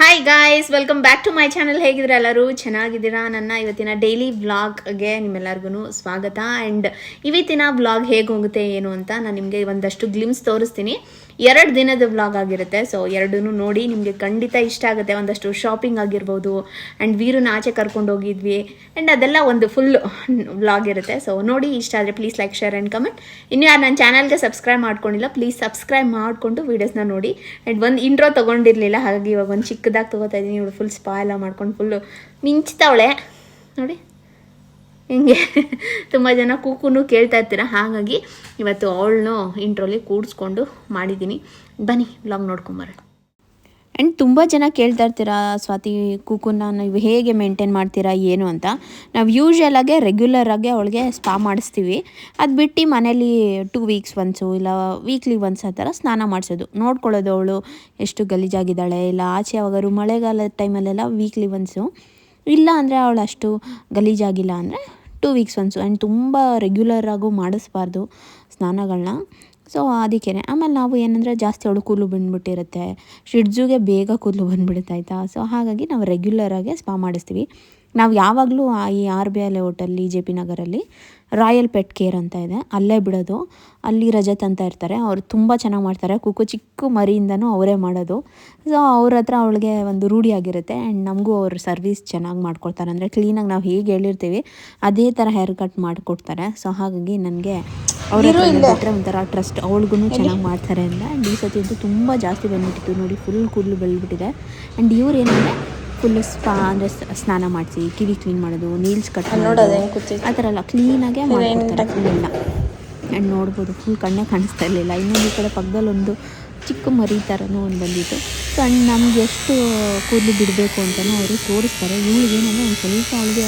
Hi guys welcome back to my channel ಹೇಗಿದ್ರೆ ಎಲ್ಲರೂ? ಚೆನ್ನಾಗಿದ್ದೀರಾ? ನನ್ನ ಇವತ್ತಿನ ಡೈಲಿ ವ್ಲಾಗ್ಗೆ ನಿಮ್ಮೆಲ್ಲರಿಗೂ ಸ್ವಾಗತ. ಆ್ಯಂಡ್ ಇವತ್ತಿನ ವ್ಲಾಗ್ ಹೇಗೆ ಹೋಗುತ್ತೆ, ಏನು ಅಂತ ನಾನು ನಿಮಗೆ ಒಂದಷ್ಟು ಗ್ಲಿಮ್ಸ್ ತೋರಿಸ್ತೀನಿ. ಎರಡು ದಿನದ ವ್ಲಾಗ್ ಆಗಿರುತ್ತೆ. ಸೊ ಎರಡೂ ನೋಡಿ ನಿಮಗೆ ಖಂಡಿತ ಇಷ್ಟ ಆಗುತ್ತೆ. ಒಂದಷ್ಟು ಶಾಪಿಂಗ್ ಆಗಿರ್ಬೋದು ಆ್ಯಂಡ್ ವೀರನ್ನ ಆಚೆ ಕರ್ಕೊಂಡು ಹೋಗಿದ್ವಿ. ಆ್ಯಂಡ್ ಅದೆಲ್ಲ ಒಂದು ಫುಲ್ ವ್ಲಾಗ್ ಇರುತ್ತೆ. ಸೊ ನೋಡಿ ಇಷ್ಟ ಆದರೆ please like share and comment ಇನ್ನು ಯಾರು ನನ್ನ ಚಾನಲ್ಗೆ ಸಬ್ಸ್ಕ್ರೈಬ್ ಮಾಡ್ಕೊಂಡಿಲ್ಲ ಪ್ಲೀಸ್ ಸಬ್ಸ್ಕ್ರೈಬ್ ಮಾಡಿಕೊಂಡು ವೀಡಿಯೋಸ್ನ ನೋಡಿ. ಆ್ಯಂಡ್ ಒಂದು ಇಂಟ್ರೋ ತೊಗೊಂಡಿರಲಿಲ್ಲ, ಹಾಗಾಗಿ ಇವಾಗ ಒಂದು ಚಿಕ್ಕದಾಗಿ ತೊಗೋತಾ ಇದ್ದೀನಿ. ಇವಳು ಫುಲ್ ಸ್ಪಾ ಎಲ್ಲ ಮಾಡ್ಕೊಂಡು ಫುಲ್ಲು ಮಿಂಚ್ತಾವಳೆ. ನೋಡಿ. ಹಿಂಗೆ ತುಂಬ ಜನ ಕೂಕುನು ಕೇಳ್ತಾ ಇರ್ತೀರ? ಹಾಗಾಗಿ ಇವತ್ತು ಅವಳನ್ನು ಇಂಟ್ರೋಲಿ ಕೂಡಿಸ್ಕೊಂಡು ಮಾಡಿದ್ದೀನಿ. ಬನ್ನಿ ವ್ಲಾಗ್ ನೋಡ್ಕೊಂಬರೋಣ ಆ್ಯಂಡ್ ತುಂಬ ಜನ ಕೇಳ್ತಾ ಇರ್ತೀರಾ, ಸ್ವಾತಿ ಕೂಕುನ ನೀವು ಹೇಗೆ ಮೇಂಟೈನ್ ಮಾಡ್ತೀರಾ, ಏನು ಅಂತ? ನಾವು ಯೂಶ್ವಲಾಗೆ ರೆಗ್ಯುಲರಾಗೆ ಅವಳಿಗೆ ಸ್ಪಾ ಮಾಡಿಸ್ತೀವಿ. ಅದು ಬಿಟ್ಟು ಮನೇಲಿ ಟೂ ವೀಕ್ಸ್ ಒನ್ಸು ಇಲ್ಲ ವೀಕ್ಲಿ ಒನ್ಸ್ ಆ ಥರ ಸ್ನಾನ ಮಾಡಿಸೋದು. ನೋಡ್ಕೊಳ್ಳೋದು ಅವಳು ಎಷ್ಟು ಗಲೀಜಾಗಿದ್ದಾಳೆ, ಇಲ್ಲ ಆಚೆ ಯಾವಾಗಾದ್ರು ಮಳೆಗಾಲದ ಟೈಮಲ್ಲೆಲ್ಲ ವೀಕ್ಲಿ ಒನ್ಸು ಇಲ್ಲ ಅಂದರೆ ಅವಳು ಅಷ್ಟು ಗಲೀಜಾಗಿಲ್ಲ ಅಂದರೆ ಟೂ ವೀಕ್ಸ್ ಒನ್ಸು ಆ್ಯಂಡ್ ತುಂಬ ರೆಗ್ಯುಲರಾಗೂ ಮಾಡಿಸ್ಬಾರ್ದು ಸ್ನಾನಗಳನ್ನ ಸೊ ಅದಕ್ಕೆ ಆಮೇಲೆ ನಾವು ಏನಂದರೆ ಜಾಸ್ತಿ ಅವಳು ಕೂದಲು ಬಂದುಬಿಟ್ಟಿರುತ್ತೆ. ಶಿಡ್ಜುಗೆ ಬೇಗ ಕೂದಲು ಬಂದ್ಬಿಡುತ್ತೆ, ಆಯಿತಾ? ಸೊ ಹಾಗಾಗಿ ನಾವು ರೆಗ್ಯುಲರಾಗೆ ಸ್ಪಾ ಮಾಡಿಸ್ತೀವಿ. ನಾವು ಯಾವಾಗಲೂ ಈ ಆರ್ ಬಿ ಐ ಲೇಔಟಲ್ಲಿ ಜೆ ಪಿ ನಗರಲ್ಲಿ ರಾಯಲ್ ಪೆಟ್ ಕೇರ್ ಅಂತ ಇದೆ. ಅಲ್ಲೇ ಬಿಡೋದು. ಅಲ್ಲಿ ರಜತ್ ಅಂತ ಇರ್ತಾರೆ. ಅವ್ರು ತುಂಬ ಚೆನ್ನಾಗಿ ಮಾಡ್ತಾರೆ. ಕುಕ್ಕು ಚಿಕ್ಕ ಮರಿಯಿಂದನೂ ಅವರೇ ಮಾಡೋದು. ಸೊ ಅವ್ರ ಹತ್ರ ಅವಳಿಗೆ ಒಂದು ರೂಢಿಯಾಗಿರುತ್ತೆ ಆ್ಯಂಡ್ ನಮಗೂ ಅವ್ರ ಸರ್ವಿಸ್ ಚೆನ್ನಾಗಿ ಮಾಡ್ಕೊಡ್ತಾರೆ. ಅಂದರೆ ಕ್ಲೀನಾಗಿ ನಾವು ಹೇಗೆ ಹೇಳಿರ್ತೀವಿ ಅದೇ ಥರ ಹೇರ್ ಕಟ್ ಮಾಡಿಕೊಡ್ತಾರೆ. ಸೊ ಹಾಗಾಗಿ ನನಗೆ ಅವ್ರ ಹತ್ರ ಬಿಟ್ಟರೆ ಒಂಥರ ಟ್ರಸ್ಟ್ ಅವಳಿಗೂ ಚೆನ್ನಾಗಿ ಮಾಡ್ತಾರೆ ಅಂತ. ಆ್ಯಂಡ್ ಈ ಸತಿ ಅಂತೂ ತುಂಬ ಜಾಸ್ತಿ ಬಂದ್ಬಿಟ್ಟಿತ್ತು. ನೋಡಿ ಫುಲ್ ಕೂದಲು ಬೆಳೆದ್ಬಿಟ್ಟಿದೆ. ಆ್ಯಂಡ್ ಇವ್ರು ಏನಂದರೆ ಫುಲ್ ಸ್ಪಾ ಅಂದರೆ ಸ್ನಾನ ಮಾಡಿಸಿ ಕಿವಿ ಕ್ಲೀನ್ ಮಾಡೋದು ನೀಲ್ಸ್ ಕಟ್ ಮಾಡೋದು ಆ ಥರ ಎಲ್ಲ ಕ್ಲೀನಾಗೆ ಮಾಡ್ಕೊಡ್ತಾರೆ ಫುಲ್ ಎಲ್ಲ. ಆ್ಯಂಡ್ ನೋಡ್ಬೋದು ಫುಲ್ ಕಣ್ಣೇ ಕಾಣಿಸ್ತಾ ಇರಲಿಲ್ಲ. ಇನ್ನೊಂದು ಈ ಕಡೆ ಪಕ್ಕದಲ್ಲಿ ಒಂದು ಚಿಕ್ಕ ಮರಿ ಥರನೂ ಒಂದು ಬಂದಿತ್ತು. ಸೊ ಆ್ಯಂಡ್ ನಮ್ಗೆ ಎಷ್ಟು ಕೂದಲು ಬಿಡಬೇಕು ಅಂತಲೂ ಅವರು ತೋರಿಸ್ತಾರೆ. ಇವಳಿಗೆ ಏನಂದರೆ ಒಂದು ಸ್ವಲ್ಪ ಅವಳಿಗೆ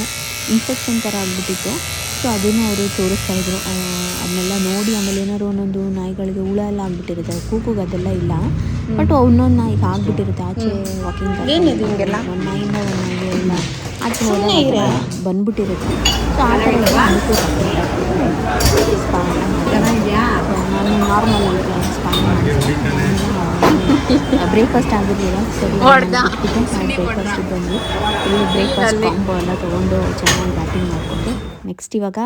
ಇನ್ಫೆಕ್ಷನ್ ಥರ ಆಗಿಬಿಟ್ಟಿತ್ತು. ಸೊ ಅದನ್ನು ಅವರು ತೋರಿಸ್ತಾ ಇದ್ರು. ಅದನ್ನೆಲ್ಲ ನೋಡಿ ಆಮೇಲೆ ಏನಾದ್ರು ಒಂದೊಂದು ನಾಯಿಗಳಿಗೆ ಹುಳ ಎಲ್ಲ ಆಗ್ಬಿಟ್ಟಿರುತ್ತೆ. ಕೂಕುಗೆ ಅದೆಲ್ಲ ಇಲ್ಲ. ಬಟ್ ಒಂದೊಂದು ನಾಯಿಗೆ ಆಗ್ಬಿಟ್ಟಿರುತ್ತೆ. ಆಚೆ ವಾಕಿಂಗ್ ಒಂದು ನಾಯಿಂದ ಒಂದು ನಾಯಿಗೆ ಇಲ್ಲ. ಆಚೆ ಹೋದಾಗ ಬಂದ್ಬಿಟ್ಟಿರುತ್ತೆ. ಸೊ ಆ ಥರ ಎಲ್ಲ ನಾನು ನಾರ್ಮಲ್ ಸ್ಪಾ ಬ್ರೇಕ್ಫಾಸ್ಟ್ ಆಗಿರಲಿಲ್ಲ. ಸರಿ ಬ್ರೇಕ್ಫಾಸ್ಟ್ ಬಂದು ಇಲ್ಲಿ ಬ್ರೇಕ್ಫಾಸ್ಟ್ ಕಾಂಬೋ ಎಲ್ಲ ತೊಗೊಂಡು ಚೆನ್ನಾಗಿ ಬ್ಯಾಟಿಂಗ್ ಮಾಡಿಕೊಂಡು. ನೆಕ್ಸ್ಟ್ ಇವಾಗ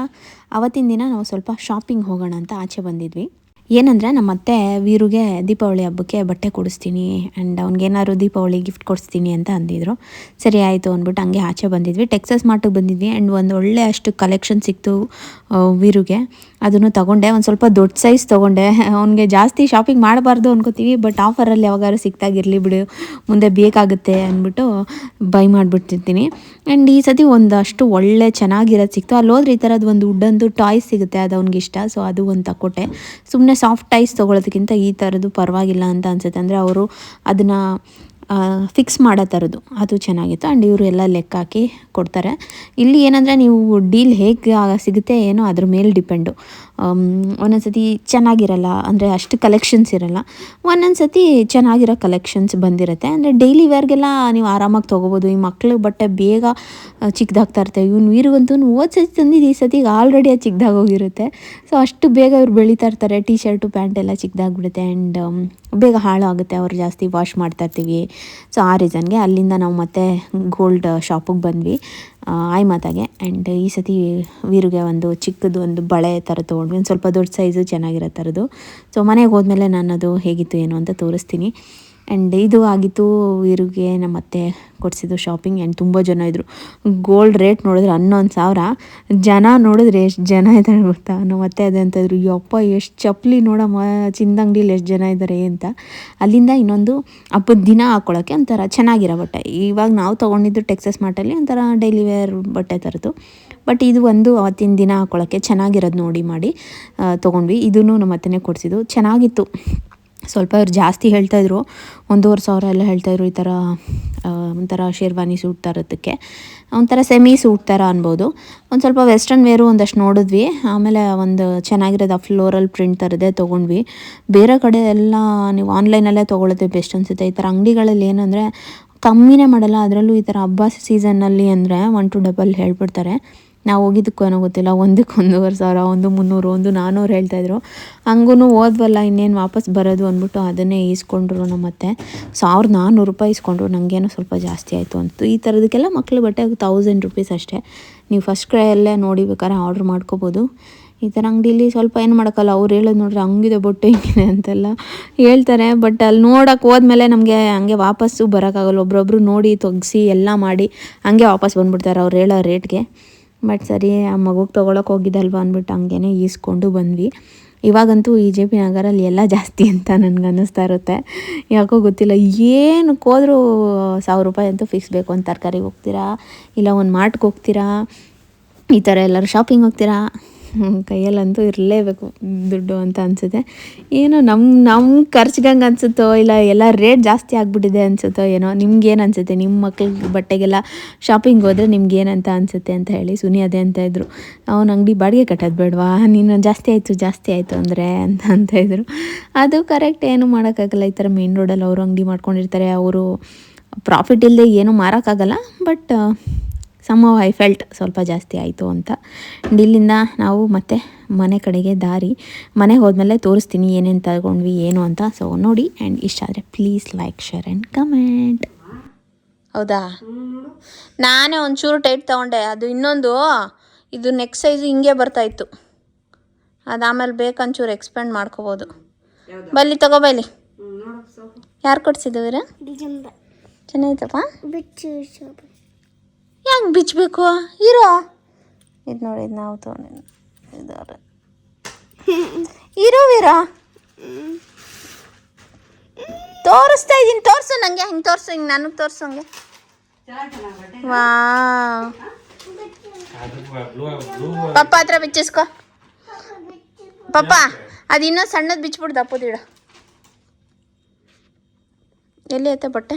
ಅವತ್ತಿನ ದಿನ ನಾವು ಸ್ವಲ್ಪ ಶಾಪಿಂಗ್ ಹೋಗೋಣ ಅಂತ ಆಚೆ ಬಂದಿದ್ವಿ. ಏನಂದರೆ ನಮ್ಮ ಅತ್ತೆ ವೀರುಗೆ ದೀಪಾವಳಿ ಹಬ್ಬಕ್ಕೆ ಬಟ್ಟೆ ಕೊಡಿಸ್ತೀನಿ ಆ್ಯಂಡ್ ಅವ್ನಿಗೇನಾದ್ರು ದೀಪಾವಳಿ ಗಿಫ್ಟ್ ಕೊಡಿಸ್ತೀನಿ ಅಂತ ಅಂದಿದ್ರು. ಸರಿ ಆಯಿತು ಅಂದ್ಬಿಟ್ಟು ಹಂಗೆ ಆಚೆ ಬಂದಿದ್ವಿ. ಟೆಕ್ಸಸ್ ಮಾರ್ಟಿಗೆ ಬಂದಿದ್ವಿ ಆ್ಯಂಡ್ ಒಂದು ಒಳ್ಳೆ ಅಷ್ಟು ಕಲೆಕ್ಷನ್ ಸಿಕ್ತು ವೀರುಗೆ. ಅದನ್ನು ತಗೊಂಡೆ, ಒಂದು ಸ್ವಲ್ಪ ದೊಡ್ಡ ಸೈಜ್ ತೊಗೊಂಡೆ. ಅವನಿಗೆ ಜಾಸ್ತಿ ಶಾಪಿಂಗ್ ಮಾಡಬಾರ್ದು ಅನ್ಕೋತೀವಿ ಬಟ್ ಆಫರಲ್ಲಿ ಯಾವಾಗಾದ್ರು ಸಿಕ್ತಾಗಿರಲಿ ಬಿಡು, ಮುಂದೆ ಬೇಕಾಗುತ್ತೆ ಅಂದ್ಬಿಟ್ಟು ಬೈ ಮಾಡಿಬಿಟ್ಟಿರ್ತೀನಿ. ಆ್ಯಂಡ್ ಈ ಸತಿ ಒಂದಷ್ಟು ಒಳ್ಳೆ ಚೆನ್ನಾಗಿರೋದು ಸಿಕ್ತು. ಅಲ್ಲಿ ಹೋದ್ರೆ ಈ ಥರದ್ದು ಒಂದು ವುಡ್ಡಂದು ಟಾಯ್ಸ್ ಸಿಗುತ್ತೆ, ಅದು ಅವ್ನಿಗೆ ಇಷ್ಟ. ಸೊ ಅದು ಒಂದು ತಕೊಟ್ಟೆ ಸುಮ್ಮನೆ ಸಾಫ್ಟ್ ಟಾಯ್ಸ್ ತೊಗೊಳೋದಕ್ಕಿಂತ ಈ ಥರದ್ದು ಪರವಾಗಿಲ್ಲ ಅಂತ ಅನ್ಸುತ್ತೆ. ಅಂದರೆ ಅವರು ಅದನ್ನು ಫಿಕ್ಸ್ ಮಾಡೋ ಥರದ್ದು ಅದು ಚೆನ್ನಾಗಿತ್ತು. ಆ್ಯಂಡ್ ಇವರು ಎಲ್ಲ ಲೆಕ್ಕ ಹಾಕಿ ಕೊಡ್ತಾರೆ. ಇಲ್ಲಿ ಏನಂದರೆ ನೀವು ಡೀಲ್ ಹೇಗೆ ಸಿಗುತ್ತೆ ಏನೋ ಅದ್ರ ಮೇಲೆ ಡಿಪೆಂಡು ಒಂದೊಂದು ಸತಿ ಚೆನ್ನಾಗಿರಲ್ಲ, ಅಂದರೆ ಅಷ್ಟು ಕಲೆಕ್ಷನ್ಸ್ ಇರಲ್ಲ. ಒಂದೊಂದು ಸತಿ ಚೆನ್ನಾಗಿರೋ ಕಲೆಕ್ಷನ್ಸ್ ಬಂದಿರುತ್ತೆ. ಅಂದರೆ ಡೈಲಿ ವೇರ್ಗೆಲ್ಲ ನೀವು ಆರಾಮಾಗಿ ತೊಗೋಬೋದು. ಈ ಮಕ್ಕಳು ಬಟ್ಟೆ ಬೇಗ ಚಿಕ್ಕದಾಗ್ತಾ ಇರ್ತವೆ ಇವ್ನು ವೀರಿಗಂತೂ ಹೋದ ಸತಿ ತಂದಿದ್ದು ಈ ಸತಿಗೆ ಆಲ್ರೆಡಿ ಅದು ಚಿಕ್ಕದಾಗಿ ಹೋಗಿರುತ್ತೆ. ಸೊ ಅಷ್ಟು ಬೇಗ ಇವ್ರು ಬೆಳೀತಾ ಇರ್ತಾರೆ. ಟಿ ಶರ್ಟು ಪ್ಯಾಂಟ್ ಎಲ್ಲ ಚಿಕ್ಕದಾಗ್ಬಿಡುತ್ತೆ ಆ್ಯಂಡ್ ಬೇಗ ಹಾಳು ಆಗುತ್ತೆ. ಅವ್ರು ಜಾಸ್ತಿ ವಾಶ್ ಮಾಡ್ತಾ ಇರ್ತೀವಿ. ಸೊ ಆ ರೀಸನ್ಗೆ ಅಲ್ಲಿಂದ ನಾವು ಮತ್ತೆ ಗೋಲ್ಡ್ ಶಾಪಿಗೆ ಬಂದ್ವಿ. ಆಯ್ ಮಾತಾಗೆ. ಆ್ಯಂಡ್ ಈ ಸತಿ ವೀರಿಗೆ ಒಂದು ಚಿಕ್ಕದು ಒಂದು ಬಳೆ ಥರ ತೊಗೊಂಡ್ವಿ. ಒಂದು ಸ್ವಲ್ಪ ದೊಡ್ಡ ಸೈಜು ಚೆನ್ನಾಗಿರೋ ಥರದ್ದು ಸೊ ಮನೆಗೆ ಹೋದ್ಮೇಲೆ ನಾನು ಅದು ಹೇಗಿತ್ತು ಏನು ಅಂತ ತೋರಿಸ್ತೀನಿ. ಆ್ಯಂಡ್ ಇದು ಆಗಿತ್ತು ಇವ್ರಿಗೆ ನಮ್ಮ ಅತ್ತೆ ಕೊಡಿಸಿದ್ದು ಶಾಪಿಂಗ್ ಆ್ಯಂಡ್ ತುಂಬ ಜನ ಇದ್ದರು ಗೋಲ್ಡ್ ರೇಟ್ ನೋಡಿದ್ರೆ ಹನ್ನೊಂದು ಸಾವಿರ. ಜನ ನೋಡಿದ್ರೆ ಎಷ್ಟು ಜನ ಇದ್ದಾರೆ ಗೊತ್ತಾ? ನಮ್ಮ ಅತ್ತೆ ಅದೇ ಅಂತ ಯಪ್ಪ, ಎಷ್ಟು ಚಪ್ಪಲಿ ನೋಡಮ್ಮ ಚಿಂದಂಗಡಿಲಿ ಎಷ್ಟು ಜನ ಇದ್ದಾರೆ ಅಂತ. ಅಲ್ಲಿಂದ ಇನ್ನೊಂದು ಹಬ್ಬದ ದಿನ ಹಾಕ್ಕೊಳ್ಳೋಕ್ಕೆ ಒಂಥರ ಚೆನ್ನಾಗಿರೋ ಬಟ್ಟೆ. ಇವಾಗ ನಾವು ತೊಗೊಂಡಿದ್ದು ಟೆಕ್ಸಸ್ ಮಾರ್ಟಲ್ಲಿ ಒಂಥರ ಡೈಲಿ ವೇರ್ ಬಟ್ಟೆ ಥರದ್ದು ಬಟ್ ಇದು ಒಂದು ಅವತ್ತಿನ ದಿನ ಹಾಕ್ಕೊಳ್ಳೋಕ್ಕೆ ಚೆನ್ನಾಗಿರೋದು ನೋಡಿ ಮಾಡಿ ತೊಗೊಂಡ್ವಿ. ಇದನ್ನು ನಮ್ಮ ಕೊಡಿಸಿದ್ದು. ಚೆನ್ನಾಗಿತ್ತು. ಸ್ವಲ್ಪ ಇವ್ರು ಜಾಸ್ತಿ ಹೇಳ್ತಾಯಿದ್ರು ಒಂದೂವರೆ ಸಾವಿರ ಎಲ್ಲ ಹೇಳ್ತಾಯಿದ್ರು ಈ ಥರ ಒಂಥರ ಶೇರ್ವಾನಿ ಸೂಟ್ ಥರದಕ್ಕೆ ಒಂಥರ ಸೆಮಿ ಸೂಟ್ ಥರ ಅನ್ಬೋದು. ಒಂದು ಸ್ವಲ್ಪ ವೆಸ್ಟರ್ನ್ ವೇರು ಒಂದಷ್ಟು ನೋಡಿದ್ವಿ. ಆಮೇಲೆ ಒಂದು ಚೆನ್ನಾಗಿರೋದು ಫ್ಲೋರಲ್ ಪ್ರಿಂಟ್ ಥರದೇ ತೊಗೊಂಡ್ವಿ. ಬೇರೆ ಕಡೆ ಎಲ್ಲ ನೀವು ಆನ್ಲೈನಲ್ಲೇ ತೊಗೊಳ್ಳೋದೇ ಬೆಸ್ಟ್ ಅನಿಸುತ್ತೆ. ಈ ಥರ ಅಂಗಡಿಗಳಲ್ಲಿ ಏನಂದರೆ ಕಮ್ಮಿನೇ ಮಾಡಲ್ಲ. ಅದರಲ್ಲೂ ಈ ಥರ ಹಬ್ಬ ಸೀಸನ್ನಲ್ಲಿ ಅಂದರೆ ಒನ್ ಟು ಡಬಲ್ ಹೇಳ್ಬಿಡ್ತಾರೆ. ನಾವು ಹೋಗಿದ್ದಕ್ಕೂ ಏನೋ ಗೊತ್ತಿಲ್ಲ, ಒಂದಕ್ಕೆ ಒಂದೂವರೆ ಸಾವಿರ, ಒಂದು ಮುನ್ನೂರು, ಒಂದು ನಾನ್ನೂರು ಹೇಳ್ತಾಯಿದ್ರು ಹಂಗೂ ಓದ್ವಲ್ಲ ಇನ್ನೇನು ವಾಪಸ್ ಬರೋದು ಅಂದ್ಬಿಟ್ಟು ಅದನ್ನೇ ಈಸ್ಕೊಂಡ್ರು ನಮ್ಮ ಮತ್ತೆ ಸಾವಿರದ ನಾನ್ನೂರು ರೂಪಾಯಿ ಇಸ್ಕೊಂಡ್ರು ನನಗೇನೋ ಸ್ವಲ್ಪ ಜಾಸ್ತಿ ಆಯಿತು ಅಂತ. ಈ ಥರದಕ್ಕೆಲ್ಲ ಮಕ್ಳು ಬಟ್ಟೆ ತೌಸಂಡ್ ರುಪೀಸ್ ಅಷ್ಟೇ. ನೀವು ಫಸ್ಟ್ ಕ್ರೈಯಲ್ಲೇ ನೋಡಿ ಬೇಕಾದ್ರೆ ಆರ್ಡ್ರ್ ಮಾಡ್ಕೋಬೋದು. ಈ ಥರ ಅಂಗಡಿಲಿ ಸ್ವಲ್ಪ ಏನು ಮಾಡೋಕ್ಕಲ್ಲ, ಅವ್ರು ಹೇಳೋದು ನೋಡ್ರಿ ಹಂಗಿದೆ ಬಟ್ಟೆ ಹಿಂಗಿದೆ ಅಂತೆಲ್ಲ ಹೇಳ್ತಾರೆ. ಬಟ್ ಅಲ್ಲಿ ನೋಡೋಕೆ ಹೋದ್ಮೇಲೆ ನಮಗೆ ಹಂಗೆ ವಾಪಸ್ಸು ಬರೋಕ್ಕಾಗಲ್ಲ. ಒಬ್ರೊಬ್ರು ನೋಡಿ, ತೊಗಸಿ, ಎಲ್ಲ ಮಾಡಿ ಹಂಗೆ ವಾಪಸ್ ಬಂದ್ಬಿಡ್ತಾರೆ ಅವ್ರು ಹೇಳೋ ರೇಟ್ಗೆ ಬಟ್ ಸರಿ, ಆ ಮಗುಗೆ ತೊಗೊಳಕ್ಕೆ ಹೋಗಿದ್ದಲ್ವ? ಅಂದ್ಬಿಟ್ಟು ಹಂಗೇನೆ ಈಸ್ಕೊಂಡು ಬಂದ್ವಿ. ಇವಾಗಂತೂ ಈ ಜೆ ಪಿ ನಗರಲ್ಲಿ ಎಲ್ಲ ಜಾಸ್ತಿ ಅಂತ ನನಗೆ ಅನ್ನಿಸ್ತಾ ಇರುತ್ತೆ. ಯಾಕೋ ಗೊತ್ತಿಲ್ಲ. ಹೋದ್ರೂ ಸಾವಿರ ರೂಪಾಯಿ ಅಂತೂ ಫಿಕ್ಸ್ ಬೇಕು ಒಂದು ತರಕಾರಿಗೆ ಹೋಗ್ತೀರಾ? ಇಲ್ಲ ಒಂದು ಮಾರ್ಟ್ಗೆ ಹೋಗ್ತೀರಾ? ಈ ಥರ ಎಲ್ಲರೂ ಶಾಪಿಂಗ್ ಹೋಗ್ತೀರಾ? ಕೈಯಲ್ಲಂತೂ ಇರಲೇಬೇಕು ದುಡ್ಡು ಅಂತ ಅನಿಸುತ್ತೆ. ಏನೋ ನಮ್ಮ ನಮ್ಮ ಖರ್ಚಿಗಂಗೆ ಅನಿಸುತ್ತೋ ಇಲ್ಲ ಎಲ್ಲ ರೇಟ್ ಜಾಸ್ತಿ ಆಗಿಬಿಟ್ಟಿದೆ ಅನಿಸುತ್ತೋ ಏನೋ, ನಿಮ್ಗೇನು ಅನಿಸುತ್ತೆ? ನಿಮ್ಮ ಮಕ್ಳಿಗೆ ಬಟ್ಟೆಗೆಲ್ಲ ಶಾಪಿಂಗ್ ಹೋದರೆ ನಿಮ್ಗೆ ಏನಂತ ಅನಿಸುತ್ತೆ ಅಂತ ಹೇಳಿ ಸುನಿ ಅದೇ ಅಂತ ಇದ್ದರು ಅವ್ನು ಅಂಗಡಿ ಬಾಡಿಗೆ ಕಟ್ಟೋದು ಬೇಡವಾ? ನೀನು ಜಾಸ್ತಿ ಆಯಿತು ಜಾಸ್ತಿ ಆಯಿತು ಅಂದರೆ ಅಂತ ಅಂತ ಇದ್ದರು ಅದು ಕರೆಕ್ಟ್ ಏನು ಮಾಡೋಕ್ಕಾಗಲ್ಲ. ಈ ಥರ ಮೇನ್ ರೋಡಲ್ಲಿ ಅವರು ಅಂಗಡಿ ಮಾಡ್ಕೊಂಡಿರ್ತಾರೆ, ಅವರು ಪ್ರಾಫಿಟ್ ಇಲ್ಲದೆ ಏನೂ ಮಾರೋಕ್ಕಾಗಲ್ಲ. ಬಟ್ ಸಮ್ ಐ ಫೆಲ್ಟ್ ಸ್ವಲ್ಪ ಜಾಸ್ತಿ ಆಯಿತು ಅಂತ. ಆ್ಯಂಡ್ ಇಲ್ಲಿಂದ ನಾವು ಮತ್ತೆ ಮನೆ ಕಡೆಗೆ ದಾರಿ ಮನೆಗೆ ಹೋದ್ಮೇಲೆ ತೋರಿಸ್ತೀನಿ ಏನೇನು ತಗೊಂಡ್ವಿ ಏನು ಅಂತ. ಸೊ ನೋಡಿ ಆ್ಯಂಡ್ ಇಷ್ಟ ಆದರೆ please like share and comment ಹೌದಾ? ನಾನೇ ಒಂಚೂರು ಟೈಟ್ ತೊಗೊಂಡೆ. ಅದು ಇನ್ನೊಂದು ಇದು ನೆಕ್ಸ್ಟ್ ಸೈಜು ಹಿಂಗೆ ಬರ್ತಾಯಿತ್ತು ಅದು ಆಮೇಲೆ ಬೇಕಂಚೂರು ಎಕ್ಸ್ಪೆಂಡ್ ಮಾಡ್ಕೋಬೋದು. ಬಲ್ಲಿ ತಗೋಬಲ್ಲಿ ಯಾರು ಕೊಡ್ಸಿದ್ದವರ ಚೆನ್ನಾಗಿತ್ತಪ್ಪ? ಹೆಂಗೆ ಬಿಚ್ಚಬೇಕು ಇರೋ. ಇದು ನೋಡಿ ನಾವು ತೊಗೊಂಡು ಇದಾರೆ. ಇರೋ ತೋರಿಸ್ತಾ ಇದ್ದೀನಿ. ತೋರಿಸು ನನಗೆ ಹಿಂಗೆ ತೋರಿಸು, ಹಿಂಗೆ ನನಗೆ ತೋರಿಸು ಹಂಗೆ. ವಾ ಪಪ್ಪ ಹತ್ರ ಬಿಚ್ಚಿಸ್ಕೊ. ಪಪ್ಪ, ಅದು ಇನ್ನೂ ಸಣ್ಣದು ಬಿಚ್ಬಿಡ್ದು ಅಪ್ಪದಿಡ ಎಲ್ಲಿ ಐತೆ ಬಟ್ಟೆ?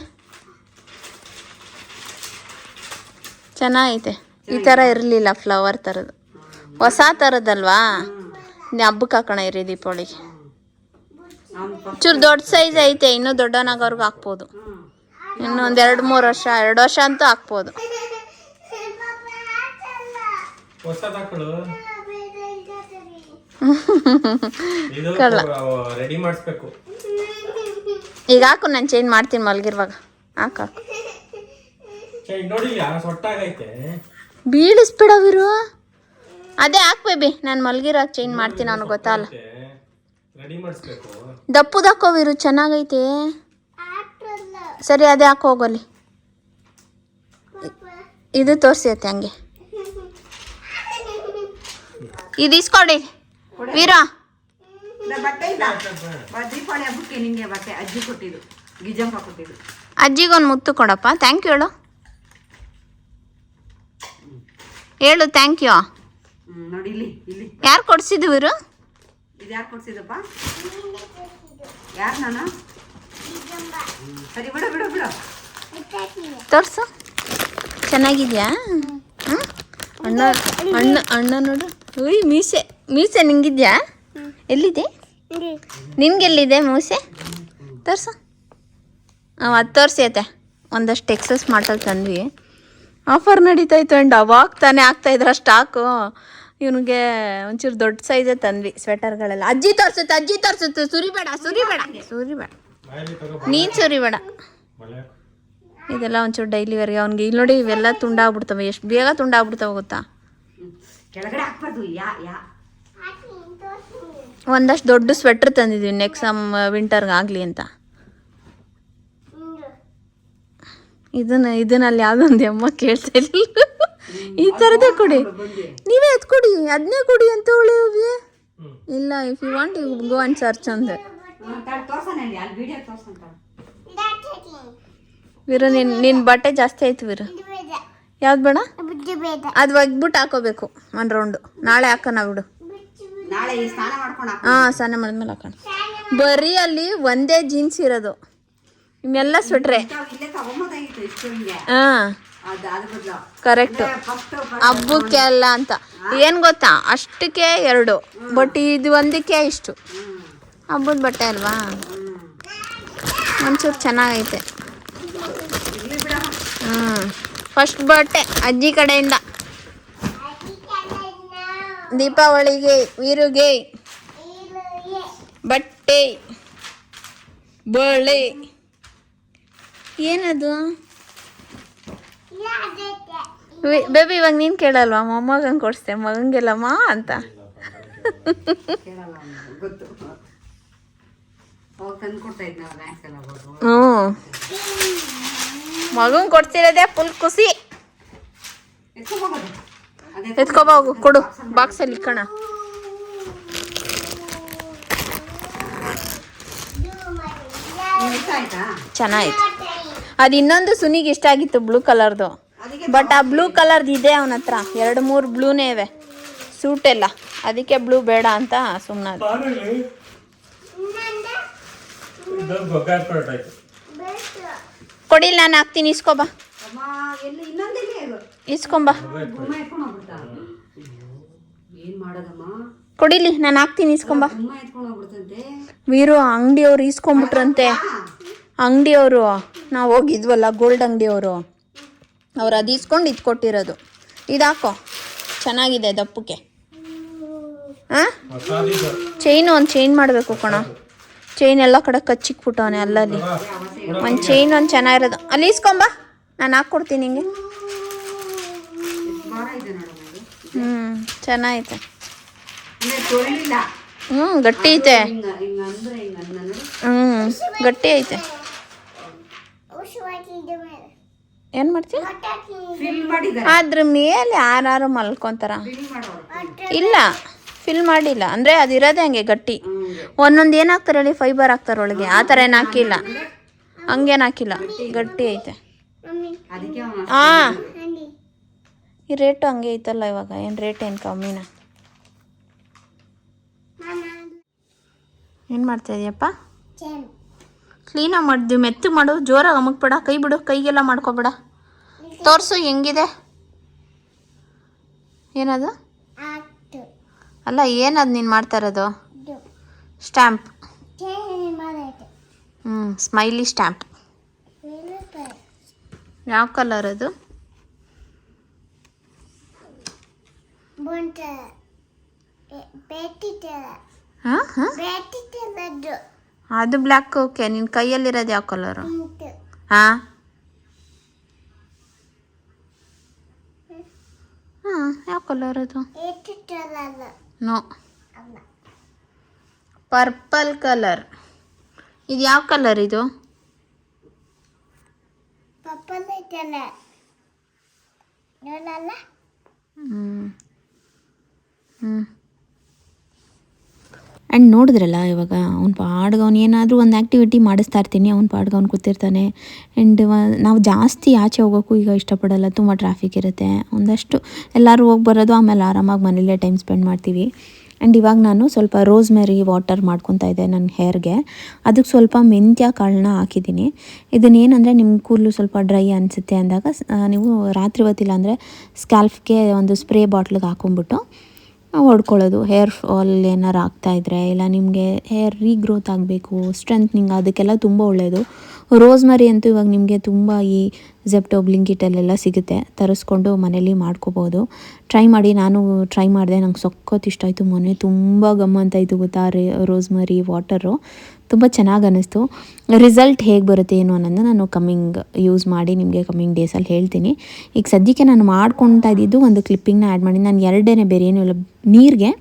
ಚೆನ್ನಾಗೈತೆ. ಈ ಥರ ಇರಲಿಲ್ಲ ಫ್ಲವರ್ ಥರದ್ದು ಹೊಸ ಥರದ್ದಲ್ವಾ ಇನ್ನು ಹಬ್ಬಕ್ಕೆ ಹಾಕೋಣ ಇರಿ ದೀಪಾವಳಿಗೆ ಚೂರು ದೊಡ್ಡ ಸೈಜ್ ಐತೆ ಇನ್ನೂ ದೊಡ್ಡವನಾಗವ್ರಿಗೆ ಹಾಕ್ಬೋದು. ಇನ್ನು ಒಂದು ಎರಡು ಮೂರು ವರ್ಷ ಎರಡು ವರ್ಷ ಅಂತೂ ಹಾಕ್ಬೋದು. ಈಗ ಹಾಕು ನಾನು ಚೇಂಜ್ ಮಾಡ್ತೀನಿ ಮಲಗಿರುವಾಗ. ಹಾಕು ಹಾಕು ಚೈ ನೋಡಿ ಯಾ ಸೊಟ್ಟಾಗೈತೆ ಬೀಳಿಸ್ಬಿಡವಿರು. ಅದೇ ಹಾಕ್ ಬೇಬಿ ನಾನು ಮಲಗಿರೋ ಚೇಂಜ್ ಮಾಡ್ತೀನಿ ಅವ್ನಿಗೆ ಗೊತ್ತಲ್ಲ ರೆಡಿ ಮಾಡಿಸ್ಬೇಕು. ದಪ್ಪುದು ಹಾಕೋವಿರು ಚೆನ್ನಾಗೈತೆ. ಸರಿ ಅದೇ ಹಾಕೋ ಹೋಗಲಿ ಇದು ತೋರಿಸೈತೆ ಹಂಗೆ. ಇದು ಇಸ್ಕೊಡಿ. ವೀರ. ಅಜ್ಜಿಗೊಂದು ಮುತ್ತು ಕೊಡಪ್ಪ. ಥ್ಯಾಂಕ್ ಯು ಹೇಳು. ಹೇಳು ಥ್ಯಾಂಕ್ ಯು ನೋಡಿ ಇಲ್ಲಿ ಇಲ್ಲಿ. ಯಾರು ಕೊಡ್ಸಿದ್ದು ಇವರು? ಇದು ಯಾರು ಕೊಡ್ಸಿದಪ್ಪ ಯಾರು ನಾನು? ಸರಿ ಬಿಡು ಬಿಡು ಬಿಡು. ತೋರ್ಸು. ಚೆನ್ನಾಗಿದ್ಯಾ? ಅಣ್ಣ ಅಣ್ಣ ಅಣ್ಣ ನೋಡು. ಓಯ್ ಮೀಸೆ ಮೀಸೆ ನಿಂಗಿದ್ಯಾ? ಎಲ್ಲಿದೆ? ನಿನ್ಗೆಲ್ಲಿದೆ ಮೂಸೆ? ತೋರ್ಸು. ಹಾಂ ಅದು ಅತ್ತೆ. ಒಂದಷ್ಟು ಎಕ್ಸಸ್ ಮಾಡಲ್ ತಂದ್ವಿ. ಆಫರ್ ನಡೀತಾಯಿತ್ತು ಆ್ಯಂಡ್ ಅವಾಗ ತಾನೇ ಆಗ್ತಾ ಇದ್ರ ಸ್ಟಾಕು ಇವನಿಗೆ ಒಂಚೂರು ದೊಡ್ಡ ಸೈಜೇ ತಂದ್ವಿ ಸ್ವೆಟರ್ಗಳೆಲ್ಲ ಅಜ್ಜಿ ತೋರ್ಸುತ್ತೆ ಅಜ್ಜಿ ತೋರ್ಸುತ್ತೆ. ಸುರಿಬೇಡ ಸುರಿಬೇಡ. ಸುರಿಬೇಡ. ನೀನು ಸುರಿಬೇಡ. ಇದೆಲ್ಲ ಒಂಚೂರು ಡೈಲಿ ವೇರ್ಗೆ ಅವ್ನಿಗೆ. ಇಲ್ಲಿ ನೋಡಿ ಇವೆಲ್ಲ ತುಂಡಾಗ್ಬಿಡ್ತವೆ. ಎಷ್ಟು ಬೇಗ ತುಂಡಾಗ್ಬಿಡ್ತವೆ ಗೊತ್ತಾ? ಒಂದಷ್ಟು ದೊಡ್ಡ ಸ್ವೆಟ್ರ್ ತಂದಿದ್ವಿ ನೆಕ್ಸ್ಟ್ ಸಮ್ ವಿಂಟರ್ಗೆ ಆಗಲಿ ಅಂತ. ಇದನ್ನ ಇದನ್ನಲ್ಲಿ ಯಾವುದೊಂದು ಅಮ್ಮ ಕೇಳ್ತಾ ಈ ಥರದೇ ಕೊಡಿ. ನೀವೇ ಅದ್ ಕೊಡಿ ಅದನ್ನೇ ಕೊಡಿ ಅಂತ ಉಳಿಯೋಗಿ ಇಲ್ಲ if you want you go and search ಅಂದೆ. ವೀರ ನಿನ್ ನಿನ್ನ ಬಟ್ಟೆ ಜಾಸ್ತಿ ಆಯ್ತು ವೀರ. ಯಾವ್ದು ಬೇಡ? ಅದು ಒಗ್ಬಿಟ್ಟು ಹಾಕೋಬೇಕು ಒಂದು ರೌಂಡು ನಾಳೆ ಹಾಕೋಣ ಬಿಡು. ಹಾಂ ಸ್ನಾನ ಮಾಡಿದ್ಮೇಲೆ ಹಾಕೋಣ. ಬರೀ ಅಲ್ಲಿ ಒಂದೇ ಜೀನ್ಸ್ ಇರೋದು. ನಿಮ್ಮೆಲ್ಲ ಸ್ವೆಟ್ರೆ ಹಾಂ. ಕರೆಕ್ಟ್ ಹಬ್ಬಕ್ಕೆ ಅಲ್ಲ ಅಂತ. ಏನು ಗೊತ್ತಾ? ಅಷ್ಟಕ್ಕೆ ಎರಡು. ಬಟ್ ಇದು ಒಂದಕ್ಕೆ ಇಷ್ಟು. ಹಬ್ಬದ ಬಟ್ಟೆ ಅಲ್ವಾ? ಒಂಚೂರು ಚೆನ್ನಾಗೈತೆ. ಹ್ಞೂ ಫಸ್ಟ್ ಬಟ್ಟೆ ಅಜ್ಜಿ ಕಡೆಯಿಂದ. ದೀಪಾವಳಿಗೆ ವೀರುಗೆ ಬಟ್ಟೆ. ಬಳೆ ಏನದು? ಬೇಬಿ ಇವಾಗ ನೀನು ಕೇಳಲ್ವಾ? ಮೊಮ್ಮಗಂಗೆ ಕೊಡಿಸ್ತೆ ಮಗಂಗೆಲ್ಲಮ್ಮ ಅಂತ. ಹ್ಞೂ. ಮಗಂಗೆ ಕೊಡ್ತಿರೋದೇ ಫುಲ್ ಖುಷಿ. ಎತ್ಕೊಬಾ ಹೋಗು ಕೊಡು. ಬಾಕ್ಸಲ್ಲಿ ಇಕ್ಕಣ. ಚೆನ್ನಾಗಿತ್ತು. ಅದು ಇನ್ನೊಂದು ಸುನಿಗೆ ಇಷ್ಟ ಆಗಿತ್ತು ಬ್ಲೂ ಕಲರ್ದು ಬಟ್ ಆ ಬ್ಲೂ ಕಲರ್ದು ಇದೆ ಅವನ ಹತ್ರ. ಎರಡು ಮೂರು ಬ್ಲೂನೇ ಇವೆ. ಸೂಟ್ ಎಲ್ಲ. ಅದಕ್ಕೆ ಬ್ಲೂ ಬೇಡ ಅಂತ ಸುಮ್ಮನೆ ಕೊಡಿಲ್ಲ ನಾನು ಹಾಕ್ತೀನಿ ಇಸ್ಕೊಬಾ ಅಮ್ಮ ಎಲ್ಲಿ ಇನ್ನೊಂದಿಲ್ಲ ಇದು ಇಸ್ಕೊಂಬಾ ಗುಮ್ಮ ಎತ್ಕೊಂಡು ಹೋಗ್ಬಿಡ್ತಾ ಏನ್ ಮಾಡೋದಮ್ಮ? ಕೊಡಿಲಿ ನಾನು ಹಾಕ್ತೀನಿ ಇಸ್ಕೊಂಬಾ ಗುಮ್ಮ ಎತ್ಕೊಂಡು ಹೋಗ್ಬಿಡ್ತಂತೆ. ವೀರು ಅಂಗಡಿಯವ್ರು ಇಸ್ಕೊಂಬಿಟ್ರಂತೆ ಅಂಗಡಿಯವರು, ನಾವು ಹೋಗಿದ್ವಲ್ಲ ಗೋಲ್ಡ್ ಅಂಗಡಿಯವರು, ಅವ್ರು ಅದು ಇಸ್ಕೊಂಡು ಇದು ಕೊಟ್ಟಿರೋದು. ಇದು ಹಾಕೋ. ಚೆನ್ನಾಗಿದೆ ದಪ್ಪಕ್ಕೆ ಹಾಂ ಚೈನು ಒಂದು ಚೈನ್ ಮಾಡಬೇಕು ಕಣ. ಚೈನ್ ಎಲ್ಲ ಕಡೆ ಕಚ್ಚಿಕ್ಬಿಟ್ಟವನೆ ಅಲ್ಲಲ್ಲಿ. ಒಂದು ಚೈನ್ ಒಂದು ಚೆನ್ನಾಗಿರೋದು. ಅಲ್ಲಿ ಇಸ್ಕೊಂಬ ನಾನು ಹಾಕ್ಕೊಡ್ತೀನಿ ನಿಂಗೆ. ಹ್ಞೂ ಚೆನ್ನಾಗೈತೆ. ಹ್ಞೂ ಗಟ್ಟಿ ಐತೆ. ಹ್ಞೂ ಗಟ್ಟಿ ಐತೆ. ಏನು ಮಾಡ್ತೀವಿ ಅದ್ರ ಮೇಲೆ ಯಾರು ಮಲ್ಕೊಂತಾರ. ಇಲ್ಲ ಫಿಲ್ ಮಾಡಿಲ್ಲ. ಅಂದ್ರೆ ಅದು ಇರೋದೇ ಹಂಗೆ ಗಟ್ಟಿ. ಒಂದೊಂದು ಏನು ಹಾಕ್ತಾರೆ ಹೇಳಿ ಫೈಬರ್ ಹಾಕ್ತಾರೆ ಒಳಗೆ. ಆ ಥರ ಏನು ಹಾಕಿಲ್ಲ. ಹಂಗೇನು ಹಾಕಿಲ್ಲ. ಗಟ್ಟಿ ಐತೆ. ಅದಕ್ಕೆ ಅವನು ಹಾಂ ಈ ರೇಟು ಹಂಗೆ ಐತಲ್ಲ ಇವಾಗ. ಏನು ರೇಟ್ ಏನು ಕಮ್ಮಿನ? ಏನು ಮಾಡ್ತಾ ಇದೀಯಪ್ಪ? ಕ್ಲೀನಾಗಿ ಮಾಡಿದ್ವಿ ಮೆತ್ತಗೆ ಮಾಡು ಜೋರಾಗಿ ಅಮಕ್ಬೇಡ ಕೈ ಬಿಡು ಕೈಗೆಲ್ಲ ಮಾಡ್ಕೊಬೇಡ. ತೋರಿಸು ಹೆಂಗಿದೆ? ಏನದು? ಅಲ್ಲ ಏನದು ನೀನು ಮಾಡ್ತಾ ಇರೋದು? ಸ್ಟ್ಯಾಂಪ್. ಹ್ಞೂ ಸ್ಮೈಲಿ ಸ್ಟ್ಯಾಂಪ್. ಯಾವ ಕಲರ್ ಅದು? ಹಾಂ ಹಾಂ? ಅದು ಬ್ಲ್ಯಾಕ್ ಓಕೆ ನಿನ್ನ ಕೈಯಲ್ಲಿರೋದು ಯಾವ ಕಲರು ಹಾಂ? ಹಾಂ ಯಾವ ಕಲರ್ ಅದು? ನೋ ಪರ್ಪಲ್ ಕಲರ್ ಇದು ಯಾವ ಕಲರ್ ಇದು? ಹ್ಞೂ ಹ್ಞೂ ಆ್ಯಂಡ್ ನೋಡಿದ್ರಲ್ಲ ಇವಾಗ ಅವ್ನು ಪಾಡ್ಗೆ ಅವ್ನು ಏನಾದರೂ ಒಂದು ಆ್ಯಕ್ಟಿವಿಟಿ ಮಾಡಿಸ್ತಾ ಇರ್ತೀನಿ, ಅವ್ನು ಪಾಡ್ಗೆ ಅವ್ನು ಕೂತಿರ್ತಾನೆ ಆ್ಯಂಡ್ ನಾವು ಜಾಸ್ತಿ ಆಚೆ ಹೋಗೋಕ್ಕೂ ಈಗ ಇಷ್ಟಪಡಲ್ಲ, ತುಂಬ ಟ್ರಾಫಿಕ್ ಇರುತ್ತೆ. ಒಂದಷ್ಟು ಎಲ್ಲರೂ ಹೋಗಿ ಬರೋದು, ಆಮೇಲೆ ಆರಾಮಾಗಿ ಮನೇಲೇ ಟೈಮ್ ಸ್ಪೆಂಡ್ ಮಾಡ್ತೀವಿ. ಆ್ಯಂಡ್ ಇವಾಗ ನಾನು ಸ್ವಲ್ಪ ರೋಸ್ಮರಿ ವಾಟರ್ ಮಾಡ್ಕೊತಾ ಇದ್ದೆ ನನ್ನ ಹೇರ್ಗೆ ಅದಕ್ಕೆ ಸ್ವಲ್ಪ ಮೆಂತ್ಯ ಕಾಳನ್ನ ಹಾಕಿದ್ದೀನಿ. ಇದನ್ನೇನಂದರೆ ನಿಮ್ಮ ಕೂದಲು ಸ್ವಲ್ಪ ಡ್ರೈ ಅನಿಸುತ್ತೆ ಅಂದಾಗ ನೀವು ರಾತ್ರಿ ಹೊತ್ತಿಲ್ಲ ಅಂದರೆ ಸ್ಕ್ಯಾಲ್ಫ್ಗೆ ಒಂದು ಸ್ಪ್ರೇ ಬಾಟ್ಲಿಗೆ ಹಾಕೊಂಬಿಟ್ಟು ಹೊಡ್ಕೊಳ್ಳೋದು. ಹೇರ್ ಫಾಲ್ ಏನಾರು ಆಗ್ತಾಯಿದ್ರೆ ಇಲ್ಲ ನಿಮಗೆ ಹೇರ್ ರೀಗ್ರೋತ್ ಆಗಬೇಕು ಸ್ಟ್ರೆಂತ್ನಿಂಗ್ ಅದಕ್ಕೆಲ್ಲ ತುಂಬ ಒಳ್ಳೆಯದು ರೋಸ್ಮರಿ ಅಂತೂ ಇವಾಗ ನಿಮಗೆ ತುಂಬ ಈ ಜೆಪ್ಟೋ ಬ್ಲಿಂಕಿಟಲ್ಲೆಲ್ಲ ಸಿಗುತ್ತೆ. ತರಿಸ್ಕೊಂಡು ಮನೇಲಿ ಮಾಡ್ಕೋಬೋದು. ಟ್ರೈ ಮಾಡಿ, ನಾನು ಟ್ರೈ ಮಾಡಿದೆ, ನಂಗೆ ಸೊಕ್ಕತ್ತು ಇಷ್ಟ ಆಯಿತು. ಮೊನ್ನೆ ತುಂಬ ಗಮ್ಮಂತ ಇತ್ತು ಗೊತ್ತಾ ರೇ ರೋಸ್ಮರಿ ವಾಟರು ತುಂಬ ಚೆನ್ನಾಗಿ ಅನ್ನಿಸ್ತು ರಿಸಲ್ಟ್ ಹೇಗೆ ಬರುತ್ತೆ ಏನು ಅನ್ನೋದು ನಾನು ಕಮ್ಮಿಂಗ್ ಯೂಸ್ ಮಾಡಿ ನಿಮಗೆ ಕಮ್ಮಿಂಗ್ ಡೇಸಲ್ಲಿ ಹೇಳ್ತೀನಿ. ಈಗ ಸದ್ಯಕ್ಕೆ ನಾನು ಮಾಡ್ಕೊತಾ ಇದ್ದಿದ್ದು ಒಂದು ಕ್ಲಿಪ್ಪಿಂಗ್ನ ಆ್ಯಡ್ ಮಾಡಿ. ನಾನು ಎರಡನೇ ಬೇರೆ ಏನೂ ಇಲ್ಲ, ನೀರಿಗೆ